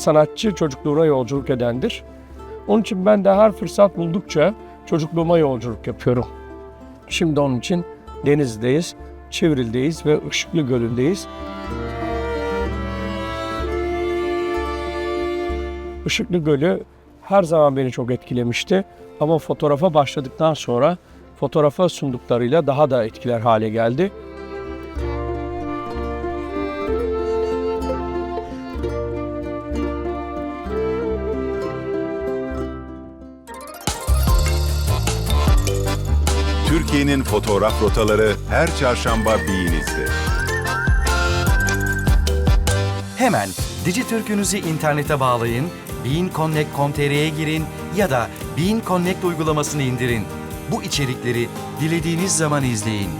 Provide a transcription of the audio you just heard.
sanatçı çocukluğuna yolculuk edendir. Onun için ben de her fırsat buldukça çocukluğuma yolculuk yapıyorum. Şimdi onun için Denizli'deyiz, Çivril'deyiz ve Işıklı Gölü'ndeyiz. Işıklı Gölü her zaman beni çok etkilemişti. Ama fotoğrafa başladıktan sonra fotoğrafa sunduklarıyla daha da etkiler hale geldi. Türkiye'nin fotoğraf rotaları her çarşamba Bİ'nizde. Hemen Dijitürk'ünüzü internete bağlayın, beanconnect.com.tr'ye girin ya da Bean Connect uygulamasını indirin. Bu içerikleri dilediğiniz zaman izleyin.